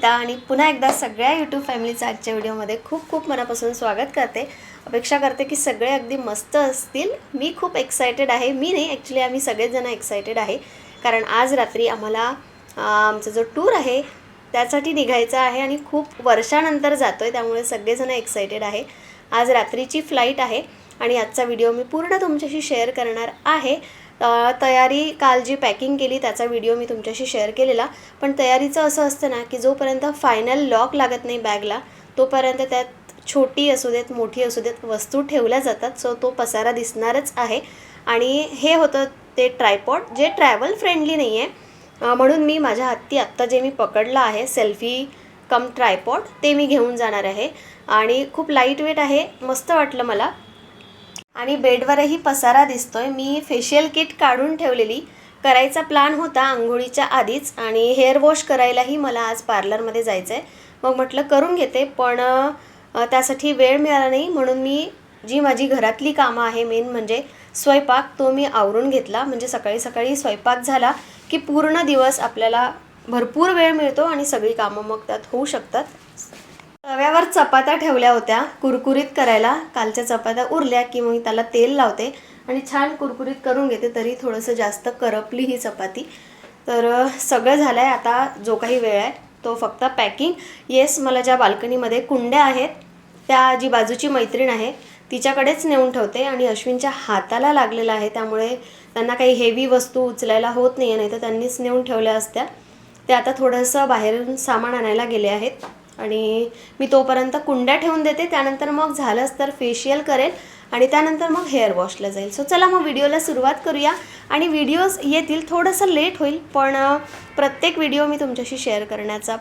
आणि पुन्हा एकदा सगळ्या यूट्यूब फॅमिलीचं आजच्या व्हिडिओमध्ये खूप खूप मनापासून स्वागत करते. अपेक्षा करते की सगळे अगदी मस्त असतील. मी खूप एक्सायटेड आहे. मी नाही ॲक्च्युली आम्ही सगळेजण एक्सायटेड आहे. कारण आज रात्री आम्हाला आमचा जो टूर आहे त्यासाठी निघायचा आहे आणि खूप वर्षानंतर जातो आहे त्यामुळे सगळेजण एक्सायटेड आहे. आज रात्रीची फ्लाईट आहे आणि आजचा व्हिडिओ मी पूर्ण तुमच्याशी शेअर करणार आहे. तयारी काल जी पॅकिंग केली त्याचा व्हिडिओ मी तुमच्याशी शेअर केलेला. पण तयारीचं असं असतं ना की जोपर्यंत फायनल लॉक लागत नाही बॅगला तोपर्यंत त्यात छोटी असू देत मोठी असू देत वस्तू ठेवल्या जातात. सो तो पसारा दिसणारच आहे. आणि हे होतं ते ट्रायपॉड जे ट्रॅव्हल फ्रेंडली नाही आहे. म्हणून मी माझ्या हत्ती आत्ता जे मी पकडलं आहे सेल्फी कम ट्रायपॉड ते मी घेऊन जाणार आहे. आणि खूप लाइट वेट आहे मस्त वाटलं मला. आणि बेडवरही पसारा दिसतोय. मी फेशियल किट काढून ठेवलेली. करायचा प्लॅन होता आंघोळीच्या आधीच आणि हेअर वॉश करायलाही मला आज पार्लरमध्ये जायचं आहे मग म्हटलं करून घेते पण त्यासाठी वेळ मिळाला नाही. म्हणून मी जी माझी घरातली कामं आहे मेन म्हणजे स्वयंपाक तो मी आवरून घेतला. म्हणजे सकाळी सकाळी स्वयंपाक झाला की पूर्ण दिवस आपल्याला भरपूर वेळ मिळतो आणि सगळी कामं मग त्यात होऊ शकतात. तव्यावर चपात्या ठेवल्या होत्या. कुरकुरीत करायला. कालच्या चपात्या उरल्या की मग त्याला तेल लावते आणि छान कुरकुरीत करून घेते तरी थोडंसं जास्त करपली ही चपाती. तर सगळं झालं आहे आता जो काही वेळ आहे तो फक्त पॅकिंग. येस मला ज्या बाल्कनीमध्ये कुंड्या आहेत त्या जी बाजूची मैत्रीण आहे तिच्याकडेच नेऊन ठेवते आणि अश्विनच्या हाताला लागलेला आहे. त्यामुळे त्यांना काही हेवी वस्तू उचलायला होत नाही आहे नाही तर त्यांनीच नेऊन ठेवल्या असत्या. ते आता थोडंसं बाहेरून सामान आणायला गेले आहेत. आणि मी तोपर्यंत कुंड्या ठेवून देते. त्यानंतर मग झालंच तर फेशियल करेल आणि त्यानंतर मग हेअर वॉशला जाईल. सो चला मग व्हिडिओला सुरुवात करूया. आणि व्हिडिओज येतील थोडंसं लेट होईल पण प्रत्येक व्हिडिओ मी तुमच्याशी शेअर करण्याचा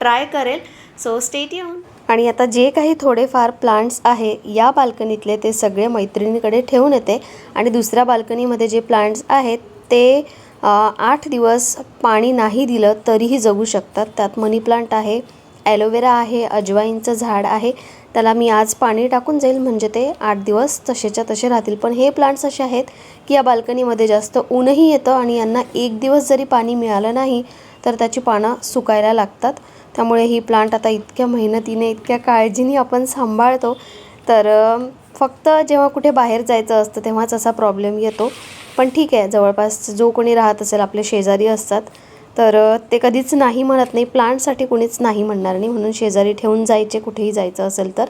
ट्राय करेल. सो स्टेट येऊन आणि आता जे काही थोडेफार प्लांट्स आहे या बाल्कनीतले ते सगळे मैत्रिणीकडे ठेवून येते. आणि दुसऱ्या बाल्कनीमध्ये जे प्लांट्स आहेत ते आठ दिवस पाणी नाही दिलं तरीही जगू शकतात. त्यात मनी प्लांट आहे ॲलोवेरा आहे अजवाईनचं झाड आहे. त्याला मी आज पाणी टाकून जाईल म्हणजे ते आठ दिवस तसेच्या तसे राहतील. पण हे प्लांट्स असे आहेत की या बाल्कनीमध्ये जास्त ऊनही येतं आणि यांना एक दिवस जरी पाणी मिळालं नाही तर त्याची पानं सुकायला लागतात. त्यामुळे ही प्लांट आता इतक्या मेहनतीने इतक्या काळजीने आपण सांभाळतो. तर फक्त जेव्हा कुठे बाहेर जायचं असतं तेव्हाच असा प्रॉब्लेम येतो. पण ठीक आहे जवळपास जो कोणी राहत असेल आपले शेजारी असतात तर ते कधीच नाही म्हणत नाही प्लांटसाठी कुणीच नाही म्हणणार नाही म्हणून शेजारी ठेवून जायचे कुठेही जायचं असेल तर.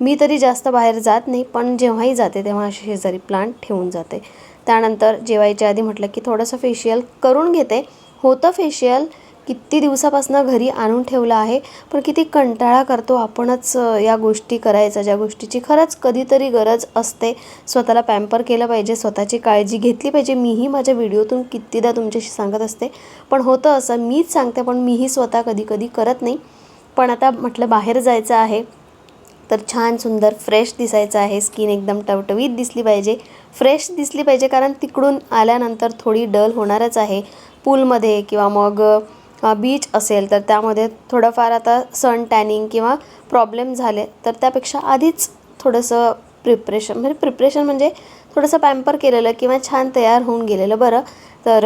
मी तरी जास्त बाहेर जात नाही पण जेव्हाही जाते तेव्हा असे शेजारी प्लांट ठेवून जाते. त्यानंतर जेवायच्या आधी म्हटलं की थोडंसं फेशियल करून घेते. होतं फेशियल किती दिवसापासून घरी आणून ठेवलं आहे पण किती कंटाळा करतो आपणच या गोष्टी करायचा ज्या गोष्टीची खरंच कधीतरी गरज असते. स्वतःला पॅम्पर केलं पाहिजे स्वतःची काळजी घेतली पाहिजे. मीही माझ्या व्हिडिओतून कितीदा तुमच्याशी सांगत असते. पण होतं असं मीच सांगते पण मीही स्वतः कधी कधी करत नाही. पण आता म्हटलं बाहेर जायचं आहे तर छान सुंदर फ्रेश दिसायचं आहे. स्किन एकदम टवटवीत दिसली पाहिजे. फ्रेश दिसली पाहिजे कारण तिकडून आल्यानंतर थोडी डल होणारच आहे. पूलमध्ये किंवा मग बीच असेल तर त्यामध्ये थोडंफार आता सन टॅनिंग किंवा प्रॉब्लेम झाले तर त्यापेक्षा आधीच थोडंसं प्रिप्रेशन म्हणजे प्रिप्रेशन म्हणजे थोडंसं पॅम्पर केलेलं किंवा छान तयार होऊन गेलेलं बरं. तर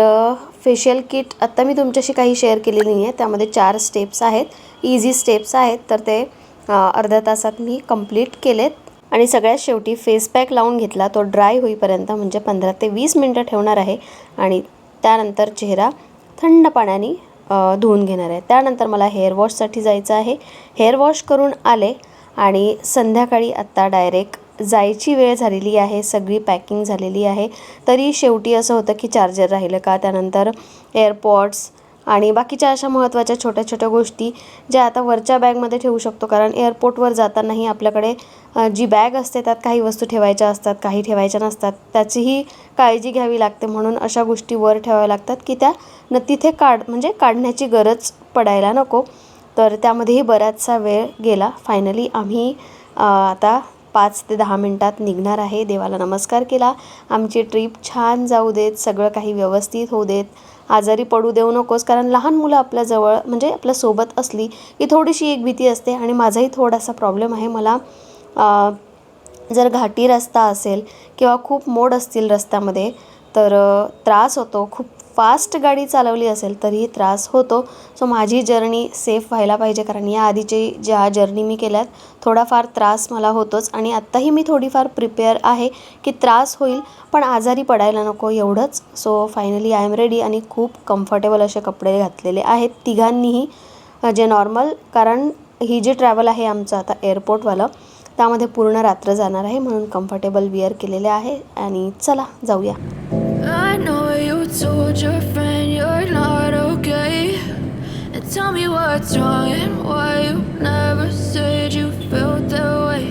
फेशियल किट आत्ता मी तुमच्याशी काही शेअर केलेली नाही आहे त्यामध्ये चार स्टेप्स आहेत. इझी स्टेप्स आहेत. तर ते अर्ध्या तासात मी कंप्लीट केलेत. आणि सगळ्यात शेवटी फेस पॅक लावून घेतला. तो ड्राय होईपर्यंत म्हणजे पंधरा ते वीस मिनटं ठेवणार आहे. आणि त्यानंतर चेहरा थंड पाण्याने धुवून घेणार आहे. त्यानंतर मला हेअर वॉशसाठी जायचं आहे. हेअर वॉश करून आले आणि संध्याकाळी आत्ता डायरेक्ट जायची वेळ झालेली आहे. सगळी पॅकिंग झालेली आहे. तरी शेवटी असं होतं की चार्जर राहिलं का? त्यानंतर एअरपॉड्स आणि बाकीच्या अशा महत्त्वाच्या छोट्या छोट्या गोष्टी ज्या आता वरच्या बॅगमध्ये ठेवू शकतो. कारण एअरपोर्टवर जातानाही आपल्याकडे जी बॅग असते त्यात काही वस्तू ठेवायच्या असतात काही ठेवायच्या नसतात त्याचीही काळजी घ्यावी लागते म्हणून अशा गोष्टी वर ठेवाव्या लागतात की त्या न तिथे काढ म्हणजे काढण्याची गरज पडायला नको. तर त्यामध्येही बराचसा वेळ गेला. फायनली आम्ही आता पाच ते दहा मिनटात निघणार आहे. देवाला नमस्कार केला. आमची ट्रीप छान जाऊ देत सगळं काही व्यवस्थित होऊ देत. आजारी पडू देऊ नकोस कारण लहान मुलं आपल्याजवळ म्हणजे आपल्यासोबत असली की थोडीशी एक भीती असते आणि माझाही थोडासा प्रॉब्लेम आहे. मला जर घाटी रस्ता असेल किंवा खूप मोड असतील रस्त्यामध्ये तर त्रास होतो. खूप फास्ट गाडी चालवली असेल तरीही त्रास होतो. सो माझी जर्नी सेफ व्हायला पाहिजे कारण या आधीची ज्या जर्नी मी केल्यात थोडाफार त्रास मला होतोच. आणि आत्ताही मी थोडीफार प्रिपेअर आहे की त्रास होईल पण आजारी पडायला नको एवढंच. So finally I am ready आणि खूप कम्फर्टेबल असे कपडे घातलेले आहेत तिघांनीही जे नॉर्मल. कारण ही जी ट्रॅव्हल आहे आमचं आता एअरपोर्टवालं त्यामध्ये पूर्ण रात्र जाणार आहे म्हणून कम्फर्टेबल विअर केलेले आहे आणि चला जाऊया I know you told your friend you're not okay. And tell me what's wrong and why you never said you felt that way.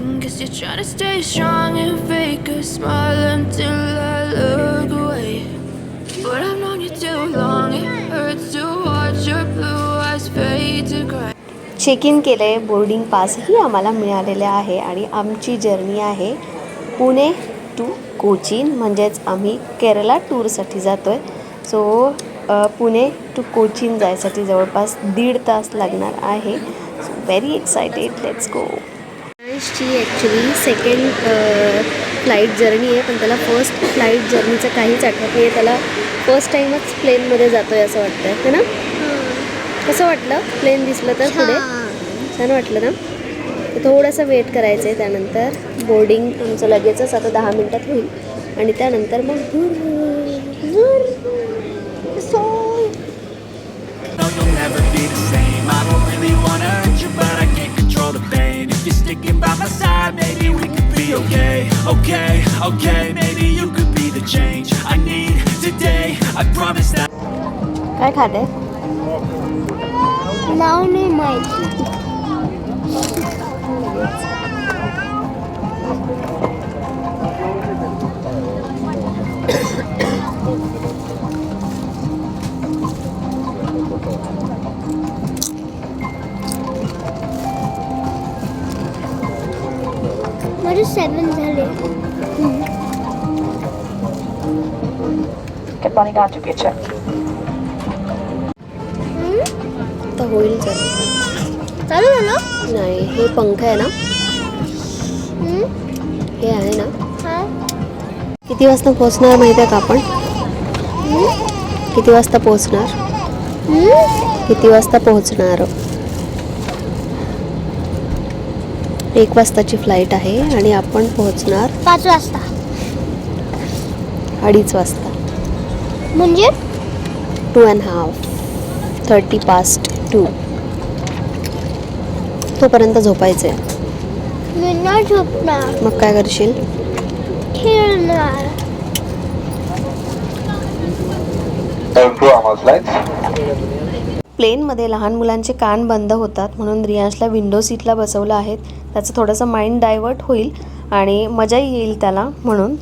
And Guess you're trying to stay strong and fake a smile until I look away. But I've known you too long, it hurts to check in केलं आहे boarding पासही आम्हाला मिळालेले आहे आणि आमची journey आहे Pune to Cochin. म्हणजेच आम्ही केरला टूरसाठी जातो आहे सो पुणे टू कोचीन जायसाठी जवळपास दीड तास लागणार आहे. So very excited let's go ची ॲक्च्युली सेकंड फ्लाईट जर्नी आहे पण त्याला फर्स्ट फ्लाईट जर्नीचं काहीच आठवत नाही आहे त्याला फर्स्ट टाईमच प्लेनमध्ये जातो आहे असं वाटतं आहे ना? कसं वाटलं? प्लेन दिसलं तर पुढे? छान. वाटलं ना? तर थोडंसं वेट करायचं आहे त्यानंतर. बोर्डिंग आमचं लगेचच आता दहा मिनटात होईल. आणि त्यानंतर मग हुर- हुर- Launy Mikey. What is seven jelly? Get Bunny down to be a check. आता होईल चालू. झालं नाही हे पंख आहे ना? हे आहे ना? किती वाजता पोहोचणार माहीत आहे का आपण? किती वाजता पोहोचणार? किती वाजता पोहोचणार? एक वाजताची फ्लाईट आहे आणि आपण पोहोचणार पाच वाजता. अडीच वाजता. म्हणजे? Two and half. Thirty past. Two तोपर्यंत झोपायचं आहे मी नाही झोपणार. मग काय करशील? खेळणार. Improve our slides. प्लेनमध्ये लहान मुलांचे कान बंद होतात म्हणून रियांशला विंडो सीटला बसवलं आहे. त्याचं थोडंसं माइंड डायवर्ट होईल आणि मजाही येईल त्याला म्हणून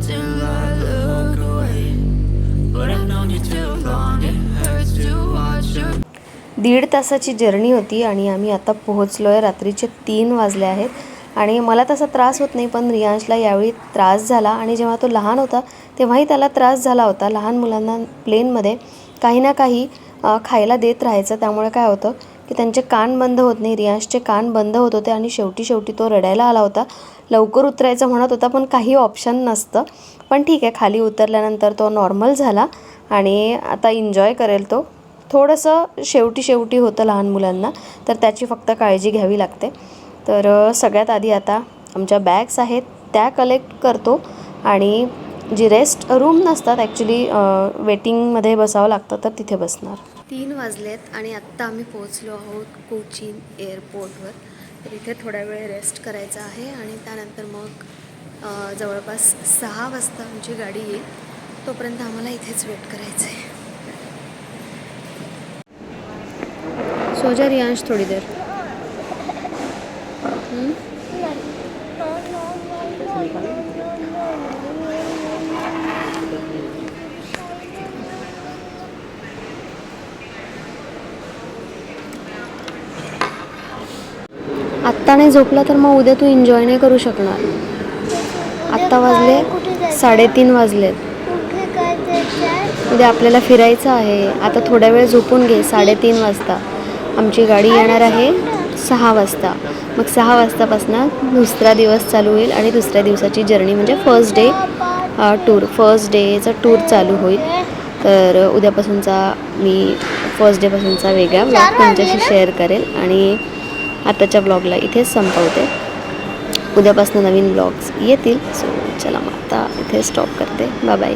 I look away. But I've known you too long, it hurts to watch your दीड तासाची जर्नी होती आणि आम्ही आता पोहोचलो आहे रात्रीचे तीन वाजले आहेत. आणि मला तसा त्रास होत नाही पण रियांशला यावेळी त्रास झाला आणि जेव्हा तो लहान होता तेव्हाही त्याला त्रास झाला होता. लहान मुलांना प्लेनमध्ये काही ना काही खायला देत राहायचं. त्यामुळे काय होतं की त्यांचे कान बंद होत नाही. रियांशचे कान बंद होत होते आणि शेवटी शेवटी तो रडायला आला होता. लवकर उतरायचं म्हणत होता पण काही ऑप्शन नसतं. पण ठीक आहे खाली उतरल्यानंतर तो नॉर्मल झाला आणि आता एन्जॉय करेल तो. थोडंसं शेवटी शेवटी होतं लहान मुलांना तर त्याची फक्त काळजी घ्यावी लागते. तर सगळ्यात आधी आता आमच्या बॅग्स आहेत त्या कलेक्ट करतो आणि जी रेस्ट रूम नसतात ॲक्च्युली वेटिंगमध्ये बसावं लागतं तर तिथे बसणार. तीन वाजलेत आणि आत्ता आम्ही पोहोचलो आहोत कोचीन एअरपोर्टवर तर इथे थोडा वेळ रेस्ट करायचा आहे आणि त्यानंतर मग जवळपास सहा वाजता आमची गाडी येईल. तोपर्यंत आम्हाला इथेच वेट करायचं आहे सोजा रियांश थोडी देर. आत्ता नाही झोपला तर मग उद्या तू एन्जॉय नाही करू शकणार. आत्ता वाजले साडेतीन वाजलेत. उद्या आपल्याला फिरायचं आहे. आता थोड्या वेळ झोपून घे. साडेतीन वाजता. आमची गाडी येणार आहे सहा वाजता. मग सहा वाजतापासून दुसरा दिवस चालू होईल आणि दुसऱ्या दिवसाची जर्नी म्हणजे फर्स्ट डे टूर फर्स्ट डेचा टूर चालू होईल. तर उद्यापासूनचा मी फर्स्ट डेपासूनचा वेगळा ब्लॉग तुमच्याशी शेअर करेल. आणि आताच्या ब्लॉगला इथेच संपवते. उद्यापासून नवीन ब्लॉग्स येतील. सो चला मग आता इथे स्टॉप करते. Bye bye